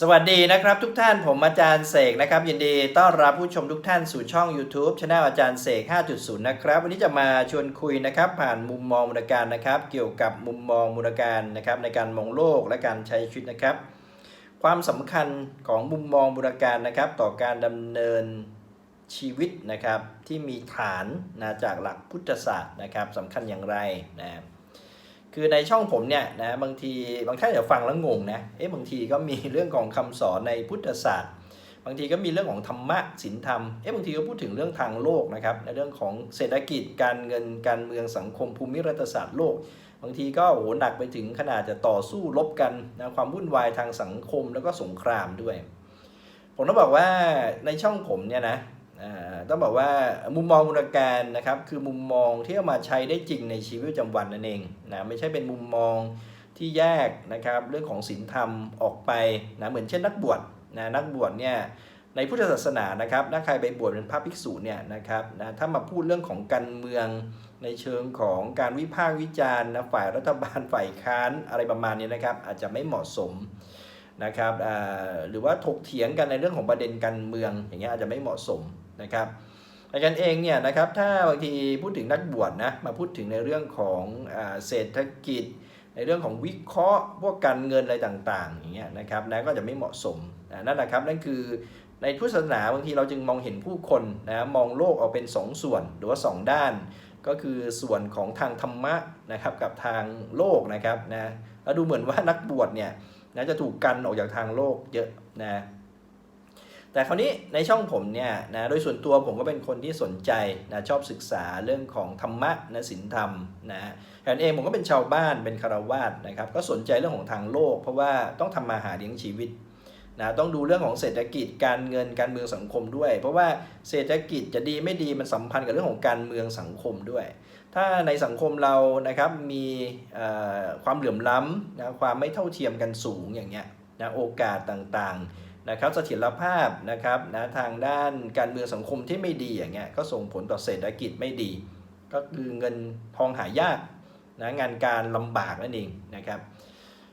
สวัสดีนะครับทุกท่านผมอาจารย์เสกนะครับ ยินดีต้อนรับผู้ชมทุกท่านสู่ช่อง YouTube ช anel อาจารย์เสก 5.0 นะครับ วันนี้จะมาชวนคุยนะครับ ผ่านมุมมองมูลการนะครับ เกี่ยวกับมุมมองมูลการนะครับ ในการมองโลกและการใช้ชีวิตนะครับ ความสำคัญของมุมมองมูลการนะครับ ต่อการดำเนินชีวิตนะครับ ที่มีฐานนะจากหลักพุทธศาสตร์นะครับสำคัญอย่างไรนะ คือในช่องผมเนี่ยนะบางทีบางท่านอาจจะฟังแล้วงงนะเอ๊ะบางทีก็มีเรื่องของคำสอนในพุทธศาสตร์ บางทีก็มีเรื่องของธรรมะศีลธรรมเอ๊ะบางทีก็พูดถึงเรื่องทางโลกนะครับในเรื่องของเศรษฐกิจการเงินการเมืองสังคมภูมิรัฐศาสตร์โลก บางทีก็โหหนักไปถึงขนาดจะต่อสู้รบกันนะความวุ่นวายทางสังคมแล้วก็สงครามด้วย ผมต้องบอกว่าในช่องผมเนี่ยนะ ต้องบอกว่ามุมมองมูลการนะครับคือมุมมองที่เอามาใช้ได้จริงในชีวิตประจำวันนั่นเองนะไม่ใช่เป็นมุมมองที่แยกนะครับเรื่องของศีลธรรมออกไปนะเหมือนเช่นนักบวชนะนักบวชเนี่ยในพุทธศาสนานะครับถ้าใครไปบวชเป็นพระภิกษุเนี่ยนะครับนะถ้ามาพูดเรื่องของการเมืองในเชิงของการวิพากษ์วิจารณ์นะฝ่ายรัฐบาลฝ่ายค้านอะไรประมาณนี้นะครับ อาจจะไม่เหมาะสมนะครับหรือว่าถกเถียงกันในเรื่องของประเด็นการเมืองอย่างเงี้ยอาจจะไม่เหมาะสม นะครับอาจารย์เองเนี่ยนะครับถ้าบางทีพูดถึงนักบวชนะมาพูดถึงในเรื่องของอเศรษฐกิจ ในเรื่องของวิเคราะห์พวกการเงินอะไรต่างๆอย่างเงี้ยนะครับนะก็จะไม่เหมาะสมนั่นแหละครับนั่นคือในพุทธศาสนาบางทีเราจึงมองเห็นผู้คนนะมองโลกออกเป็นสองส่วนหรือว่าสองด้าน ก็คือส่วนของทางธรรมะนะครับกับทางโลกนะครับนะแล้วดูเหมือนว่านักบวชเนี่ยนะจะถูกกันออกจากทางโลกเยอะนะ แต่คราวนี้ในช่องผมเนี่ยนะโดยส่วนตัวผมก็เป็นคนที่สนใจนะชอบศึกษาเรื่องของธรรมะนะศีลธรรมนะแทนเองผมก็เป็นชาวบ้านเป็นคารวาสนะครับก็สนใจเรื่องของทางโลก เพราะว่าต้องทำมาหาเลี้ยงชีวิตนะต้องดูเรื่องของเศรษฐกิจการเงินการเมืองสังคมด้วย เพราะว่าเศรษฐกิจจะดีไม่ดีมันสัมพันธ์กับเรื่องของการเมืองสังคมด้วย ถ้าในสังคมเรานะครับมีความเหลื่อมล้ำนะความไม่เท่าเทียมกันสูงอย่างเงี้ยนะโอกาสต่างๆ นะครับเสถียรภาพนะครับนะทางด้านการเมืองสังคมที่ไม่ดีอย่างเงี้ยก็ส่งผลต่อเศรษฐกิจไม่ดี ก็คือเงินทองหายากนะงานการลำบากนั่นเองนะครับ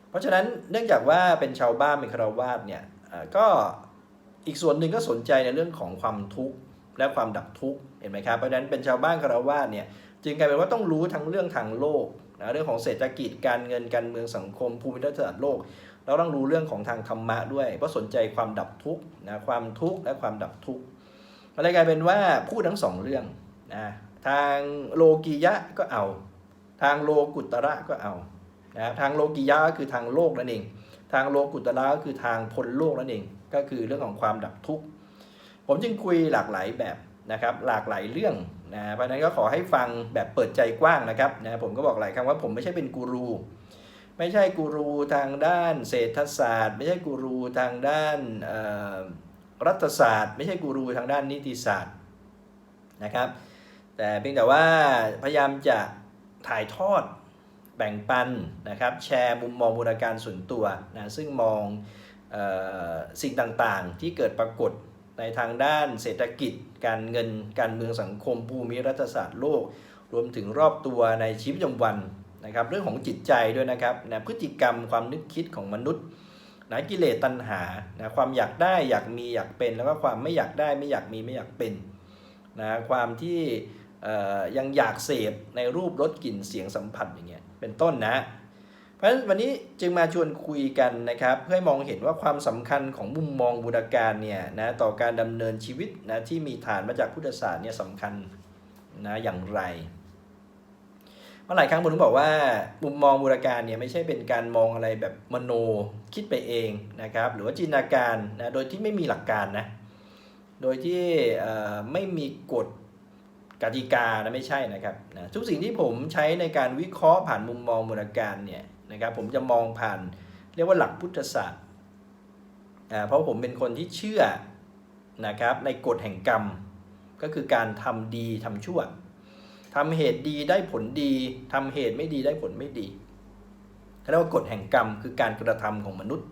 เพราะฉะนั้นเนื่องจากว่าเป็นชาวบ้านเป็นคารวาสเนี่ยอ่อก็อีกส่วนหนึ่งก็สนใจในเรื่องของความทุกข์และความดับทุกข์เห็นไหมครับเพราะฉะนั้นเป็นชาวบ้านคารวาสเนี่ยจึงกลายเป็นว่าต้องรู้ทั้งเรื่องทางโลกนะเรื่องของเศรษฐกิจการเงินการเมืองสังคมภูมิรัฐศาสตร์โลก เราต้องรู้เรื่องของทางธรรมะด้วย เพราะสนใจความดับทุกข์นะความทุกข์และความดับทุกข์มันเลยกลายเป็นว่าพูดทั้งสองเรื่องนะทางโลกียะก็เอา ทางโลกุตระก็เอานะทางโลกียะก็คือทางโลกนั่นเอง ทางโลกุตระก็คือทางพ้นโลกนั่นเอง ก็คือเรื่องของความดับทุกข์ผมจึงคุยหลากหลายแบบนะครับหลากหลายเรื่องนะเพราะนั้นก็ขอให้ฟังแบบเปิดใจกว้างนะครับนะผมก็บอกหลายครั้งว่าผมไม่ใช่เป็นกูรู ไม่ใช่กูรูทางด้านเศรษฐศาสตร์ ไม่ใช่กูรูทางด้านรัฐศาสตร์ ไม่ใช่กูรูทางด้านนิติศาสตร์นะครับ แต่เพียงแต่ว่าพยายามจะถ่ายทอดแบ่งปันนะครับแชร์มุมมองบูรการส่วนตัวนะซึ่งมองออสิ่งต่างๆ ที่เกิดปรากฏในทางด้านเศรษฐกิจ การเงินการเมืองสังคมภูมิรัฐศาสตร์โลก รวมถึงรอบตัวในชีวิตประจำวัน นะครับเรื่องของจิตใจด้วยนะครับนะพฤติกรรมความนึกคิดของมนุษย์นะกิเลสตัณหานะความอยากได้อยากมีอยากเป็น แล้วก็ความไม่อยากได้ไม่อยากมีไม่อยากเป็นนะความที่ยังอยากเสพในรูปรสกลิ่นเสียงสัมผัสอย่างเงี้ยเป็นต้นนะ เพราะฉะนั้นวันนี้จึงมาชวนคุยกันนะครับ เพื่อให้มองเห็นว่าความสำคัญของมุมมองบูรการเนี่ยนะต่อการดำเนินชีวิตนะที่มีฐานมาจากพุทธศาสตร์เนี่ยสำคัญนะอย่างไร เมื่อหลายครั้งผมถึงบอกว่ามุมมองบูรการเนี่ยไม่ใช่เป็นการมองอะไรแบบมโนคิดไปเองนะครับ หรือว่าจินตนาการนะโดยที่ไม่มีหลักการนะโดยที่ไม่มีกฎกติกานะไม่ใช่นะครับนะทุกสิ่งที่ผมใช้ในการวิเคราะห์ผ่านมุมมองบูรการเนี่ยนะครับผมจะมองผ่านเรียกว่าหลักพุทธศาสตร์อ่าเพราะผมเป็นคนที่เชื่อนะครับในกฎแห่งกรรม ก็คือการทำดีทำชั่ว ทำเหตุดีได้ผลดี ทำเหตุไม่ดีได้ผลไม่ดีเขาเรียกว่ากฎแห่งกรรมคือการกระทำของมนุษย์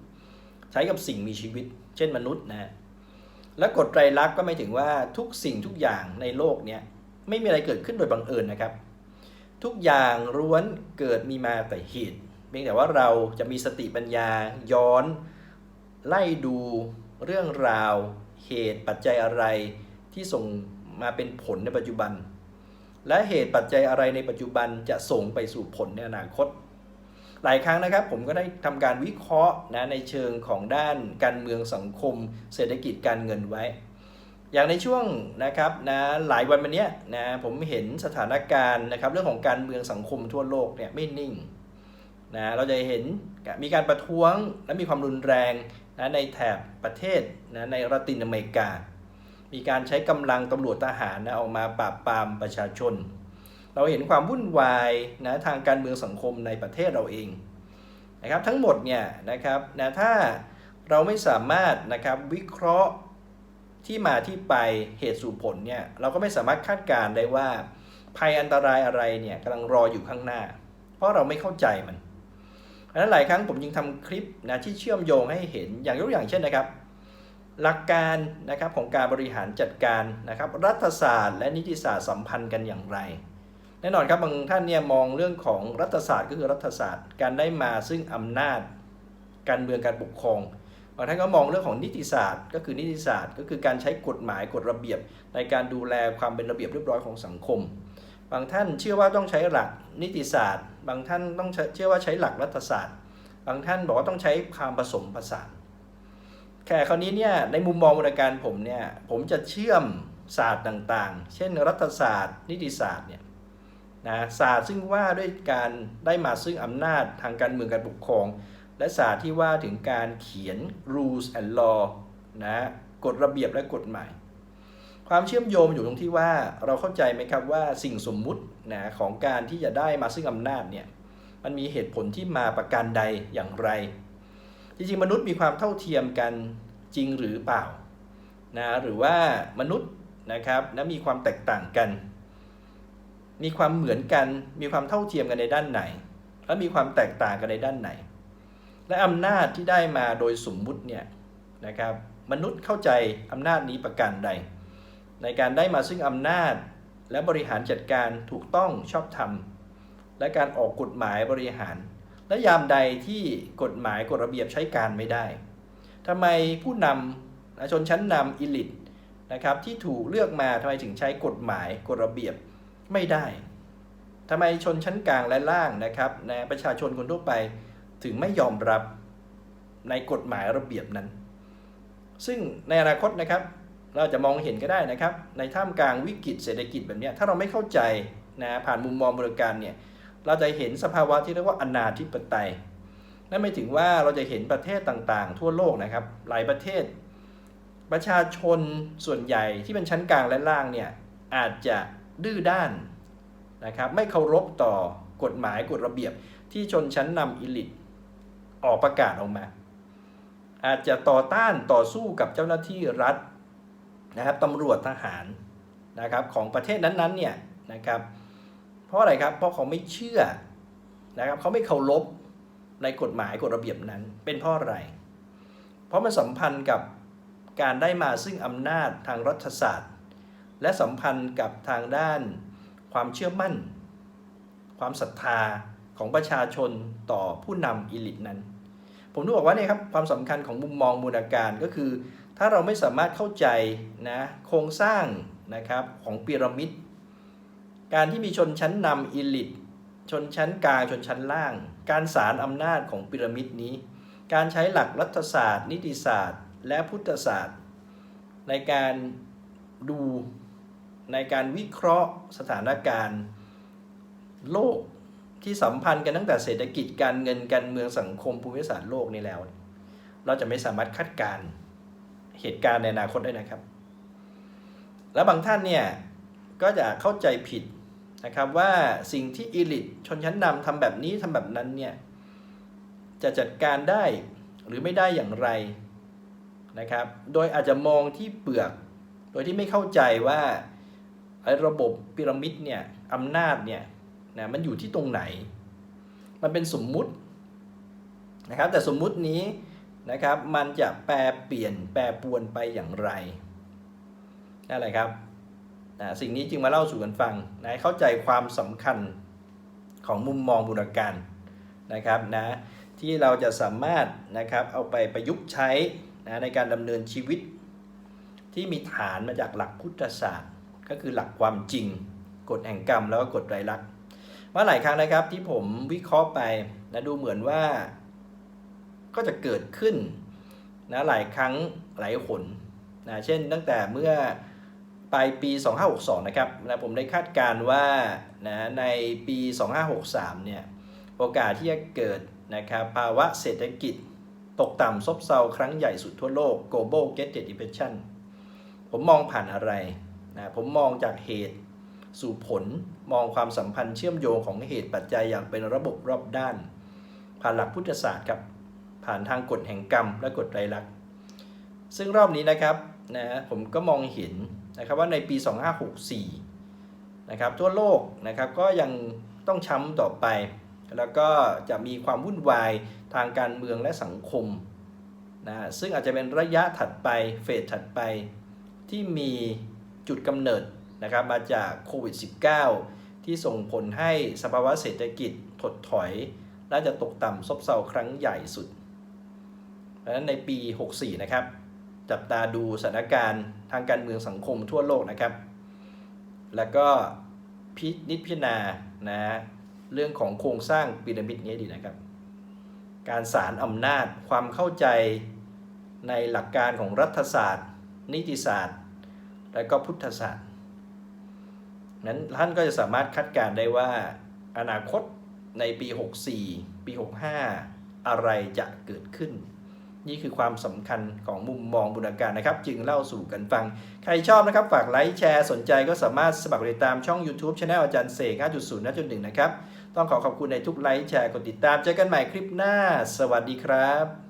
ใช้กับสิ่งมีชีวิต เช่นมนุษย์นะ และกฎไตรลักษณ์ก็ไม่ถึงว่าทุกสิ่งทุกอย่างในโลกเนี้ยไม่มีอะไรเกิดขึ้นโดยบังเอิญนะครับ ทุกอย่างล้วนเกิดมีมาแต่เหตุเพียงแต่ว่าเราจะมีสติปัญญาย้อน ไล่ดูเรื่องราว เหตุปัจจัยอะไรที่ส่งมาเป็นผลในปัจจุบัน และเหตุปัจจัยอะไรในปัจจุบันจะส่งไปสู่ผลในอนาคต หลายครั้งนะครับผมก็ได้ทำการวิเคราะห์นะในเชิงของด้านการเมืองสังคม เศรษฐกิจการเงินไว้ อย่างในช่วงนะครับนะหลายวันมาเนี้ยนะผมเห็นสถานการณ์นะครับเรื่องของการเมืองสังคมทั่วโลกเนี่ยไม่นิ่งนะเราจะเห็นมีการประท้วงและมีความรุนแรงนะในแถบประเทศนะในละตินอเมริกา มีการใช้กำลังตำรวจทหารนะออกมาปราบปรามประชาชน เราเห็นความวุ่นวายนะทางการเมืองสังคมในประเทศเราเองนะครับทั้งหมดเนี่ยนะครับนะถ้าเราไม่สามารถนะครับวิเคราะห์ที่มาที่ไปเหตุสู่ผลเนี่ยเราก็ไม่สามารถคาดการณ์ได้ว่า ภัยอันตรายอะไรเนี่ยกำลังรออยู่ข้างหน้า เพราะเราไม่เข้าใจมันเพราะฉะนั้นหลายครั้งผมจึงทำคลิปนะที่เชื่อมโยงให้เห็นอย่างยกตัวอย่างเช่นนะครับ หลักการนะครับของการบริหารจัดการนะครับรัฐศาสตร์ และนิติศาสตร์สัมพันธ์กันอย่างไร แน่นอนครับบางท่านเนี่ยมองเรื่องของรัฐศาสตร์ก็คือรัฐศาสตร์ การได้มาซึ่งอำนาจ การเมืองการปกครองบางท่านก็มองเรื่องของนิติศาสตร์ ก็คือนิติศาสตร์ ก็คือการใช้กฎหมายกฎระเบียบ ในการดูแลความเป็นระเบียบเรียบร้อยของสังคม บางท่านเชื่อว่าต้องใช้หลักนิติศาสตร์ บางท่านต้องเชื่อว่าใช้หลักรัฐศาสตร์ บางท่านบอกว่าต้องใช้ความผสมผสาน แค่คราวนี้เนี่ยในมุมมองบริการผมเนี่ยผมจะเชื่อมศาสตร์ต่างๆ เช่น รัฐศาสตร์ นิติศาสตร์เนี่ยนะศาสตร์ซึ่งว่าด้วยการได้มาซึ่งอำนาจทางการเมืองการปกครอง และศาสตร์ที่ว่าถึงการเขียน rules and law นะกฎระเบียบและกฎหมาย ความเชื่อมโยงอยู่ตรงที่ว่าเราเข้าใจไหมครับว่าสิ่งสมมุตินะของการที่จะได้มาซึ่งอำนาจเนี่ยมันมีเหตุผลที่มาประการใดอย่างไร จริงๆ มนุษย์มีความเท่าเทียมกันจริงหรือเปล่านะหรือว่ามนุษย์นะครับนะมีความแตกต่างกัน มีความเหมือนกัน มีความเท่าเทียมกันในด้านไหน และมีความแตกต่างกันในด้านไหน และอำนาจที่ได้มาโดยสมมุติเนี่ยนะครับมนุษย์เข้าใจอำนาจนี้ประการใด ในการได้มาซึ่งอำนาจและบริหารจัดการถูกต้องชอบธรรม และการออกกฎหมายบริหาร และยามใดที่กฎหมายกฎระเบียบใช้การไม่ได้ทำไมผู้นำชนชั้นนำอิลิทนะครับที่ถูกเลือกมาทำไมถึงใช้กฎหมายกฎระเบียบไม่ได้ทำไมชนชั้นกลางและล่างนะครับในประชาชนคนทั่วไปถึงไม่ยอมรับในกฎหมายระเบียบนั้น ซึ่งในอนาคตนะครับ เราจะมองเห็นก็ได้นะครับ ในท่ามกลางวิกฤตเศรษฐกิจแบบนี้ถ้าเราไม่เข้าใจนะผ่านมุมมองบริการเนี่ย เราจะเห็นสภาวะที่เรียกว่าอนาธิปไตย นั่นหมายถึงว่าเราจะเห็นประเทศต่างๆ ทั่วโลกนะครับ หลายประเทศ ประชาชนส่วนใหญ่ที่เป็นชั้นกลางและล่างเนี่ยอาจจะดื้อด้านนะครับไม่เคารพต่อกฎหมายกฎระเบียบที่ชนชั้นนำอิลิทออกประกาศออกมา อาจจะต่อต้านต่อสู้กับเจ้าหน้าที่รัฐนะครับตำรวจทหารนะครับของประเทศนั้นๆเนี่ยนะครับ เพราะอะไรครับ เพราะเขาไม่เชื่อนะครับเขาไม่เคารพในกฎหมายกฎระเบียบนั้น เป็นเพราะอะไร เพราะมันสัมพันธ์กับการได้มาซึ่งอำนาจทางรัฐศาสตร์ และสัมพันธ์กับทางด้านความเชื่อมั่น ความศรัทธาของประชาชนต่อผู้นำอิลิทนั้น ผมต้องบอกว่าเนี่ยครับความสำคัญของมุมมองมูลการก็คือ ถ้าเราไม่สามารถเข้าใจนะโครงสร้างนะครับของพีระมิด การที่มีชนชั้นนำอิลิทชนชั้นกลางชนชั้นล่าง การสารอำนาจของพีระมิดนี้ การใช้หลักรัฐศาสตร์ นิติศาสตร์ และพุทธศาสตร์ ในการดูในการวิเคราะห์สถานการณ์ โลกที่สัมพันธ์กันตั้งแต่เศรษฐกิจการเงินการเมืองสังคมภูมิศาสตร์โลกนี้แล้ว เราจะไม่สามารถคาดการณ์เหตุการณ์ในอนาคตได้นะครับ และบางท่านเนี่ยก็จะเข้าใจผิด นะครับว่าสิ่งที่อีลิทชนชั้นนำทำแบบนี้ทำแบบนั้นเนี่ยจะจัดการได้หรือไม่ได้อย่างไรนะครับ โดยอาจจะมองที่เปลือก โดยที่ไม่เข้าใจว่าไอ้ระบบพีระมิดเนี่ยอำนาจเนี่ยนะมันอยู่ที่ตรงไหน มันเป็นสมมุตินะครับ แต่สมมุตินี้นะครับมันจะแปรเปลี่ยนแปรปรวนไปอย่างไรนั่นแหละครับ นะสิ่งนี้จึงมาเล่าสู่กันฟังนะเข้าใจความสำคัญของมุมมองบูรการนะครับนะที่เราจะสามารถนะครับเอาไปประยุกต์ใช้นะในการดำเนินชีวิต ที่มีฐานมาจากหลักพุทธศาสตร์ ก็คือหลักความจริง กฎแห่งกรรมแล้วก็กฎไตรลักษณ์ว่าหลายครั้งนะครับที่ผมวิเคราะห์ไปนะดูเหมือนว่าก็จะเกิดขึ้นนะหลายครั้งหลายหนนะเช่นตั้งแต่เมื่อ ปลายปี 2562 นะครับนะผมได้คาดการณ์ว่านะในปี 2563 เนี่ย โอกาสที่จะเกิดนะครับภาวะเศรษฐกิจตกต่ำซบเซาครั้งใหญ่สุดทั่วโลก global get depression ผมมองผ่านอะไรนะผมมองจากเหตุสู่ผลมองความสัมพันธ์เชื่อมโยงของเหตุปัจจัยอย่างเป็นระบบรอบด้าน ผ่านหลักพุทธศาสตร์ครับผ่านทางกฎแห่งกรรมและกฎไตรลักษณ์ซึ่งรอบนี้นะครับนะผมก็มองเห็น นะครับว่าในปี 2564 นะครับทั่วโลกนะครับก็ยังต้องช้ำต่อไป แล้วก็จะมีความวุ่นวายทางการเมืองและสังคมนะซึ่งอาจจะเป็นระยะถัดไปเฟสถัดไปที่มีจุดกำเนิดนะครับมาจากโควิด -19 ที่ส่งผลให้สภาวะเศรษฐกิจถดถอย และจะตกต่ำซบเซาครั้งใหญ่สุด เพราะฉะนั้นในปี 64 นะครับ จับตาดูสถานการณ์ทางการเมืองสังคมทั่วโลกนะครับ แล้วก็พินิจพิจารณานะเรื่องของโครงสร้างพีระมิดนี้ดีนะครับ การสารอำนาจความเข้าใจในหลักการของรัฐศาสตร์ นิติศาสตร์ และก็พุทธศาสตร์นั้นท่านก็จะสามารถคาดการณ์ได้ว่าอนาคตในปี 64 ปี 65 อะไรจะเกิดขึ้น นี่คือความสำคัญของมุมมองบุญการนะครับ จึงเล่าสู่กันฟัง ใครชอบนะครับ ฝากไลค์แชร์สนใจก็สามารถสมัครติดตามช่อง YouTube Channel อาจารย์เสก5.0 5.1 นะครับ ต้องขอขอบคุณในทุกไลค์แชร์กดติดตามเจอกันใหม่คลิปหน้า สวัสดีครับ